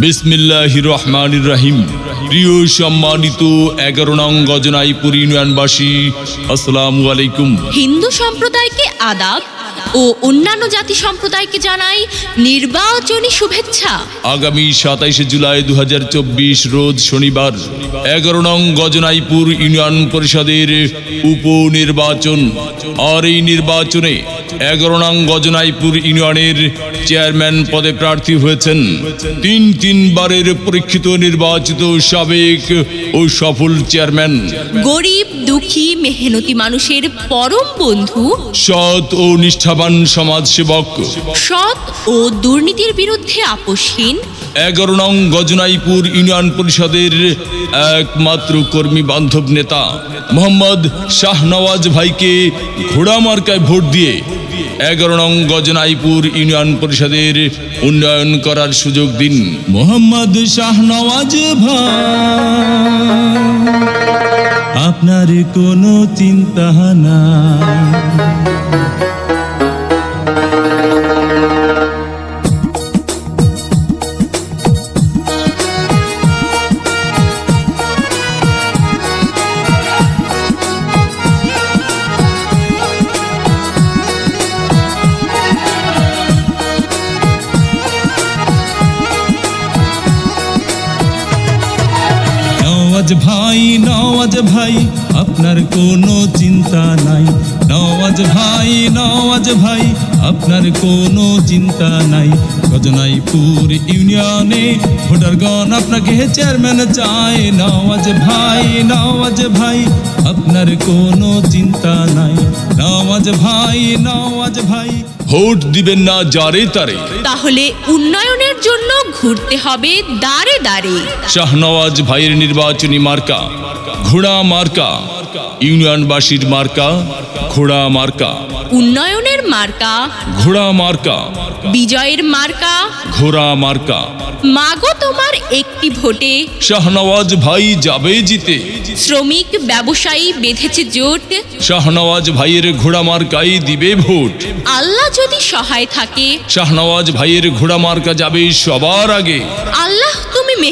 বিসমিল্লাহ রহমান রাহিম। প্রিয় সম্মানিত এগারো নং গজনাইপুর ইউনিয়নবাসী আসসালামু আলাইকুম। হিন্দু সম্প্রদায়কে আদাব ও অন্যান্য জাতি সম্প্রদায়কে জানাই নির্বাচনী শুভেচ্ছা। আগামী সাতাইশে জুলাই দু হাজার চব্বিশ রোজ শনিবার এগারো নং গজনাইপুর ইউনিয়ন পরিষদের উপনির্বাচন। আর এই নির্বাচনে এগারো নং গজনাইপুর ইউনিয়নের চেয়ারম্যান পদে প্রার্থী হয়েছেন। তিন তিনবারের পরীক্ষিত নির্বাচিত সাবেক ও সফল চেয়ারম্যান। গরিব দুঃখী মেহনতি মানুষের পরম বন্ধু। সৎ ও নিষ্ঠাবান সমাজসেবক। সৎ ও দুর্নীতির বিরুদ্ধে আপোষহীন। এগারো নং গজনাইপুর ইউনিয়ন পরিষদের একমাত্র কর্মী বান্ধব নেতা মোহাম্মদ শাহনওয়াজ ভাইকে ঘোড়া মার্কায় ভোট দিয়ে এগারো নং গজনাইপুর ইউনিয়ন পরিষদের উন্নয়ন করার সুযোগ দিন। মোহাম্মদ শাহনওয়াজ আপনার কোনো চিন্তা না নওয়াজ ভাই নওয়াজ ভাই, আপনার কোনো চিন্তা নাই। নওয়াজ ভাই নওয়াজ ভাই, আপনার কোনো চিন্তা নাই। গজনাইপুর ইউনিয়নে ভোটারগণ আপনাকে চেয়ারম্যান চায়। নওয়াজ ভাই নওয়াজ ভাই, আপনার কোনো চিন্তা নাই। নওয়াজ ভাই নওয়াজ ভাই। ভোট দিবেন না যারে তারে। তাহলে উন্নয়নের জন্য ঘুরতে হবে দাঁড়ে দাঁড়ে শাহনওয়াজ ভাইয়ের নির্বাচনী মার্কা ঘোড়া মার্কা। ইউনিয়নবাসীর মার্কা ঘোড়া মার্কা। উন্নয়নের মার্কা ঘোড়া মার্কা। বিজয়ের মার্কা। ঘোড়া মার্কা। মাগো তোমার একটি ভোটে। শাহনওয়াজ ভাই যাবে জিতে। শ্রমিক ব্যবসায়ী বেঁধেছে জোট। শাহনওয়াজ ভাইয়ের ঘোড়া মার্কাই দিবে ভোট। আল্লাহ যদি সহায় থাকে। শাহনওয়াজ ভাইয়ের ঘোড়া মার্কা যাবে সবার আগে। আল্লাহ তুমি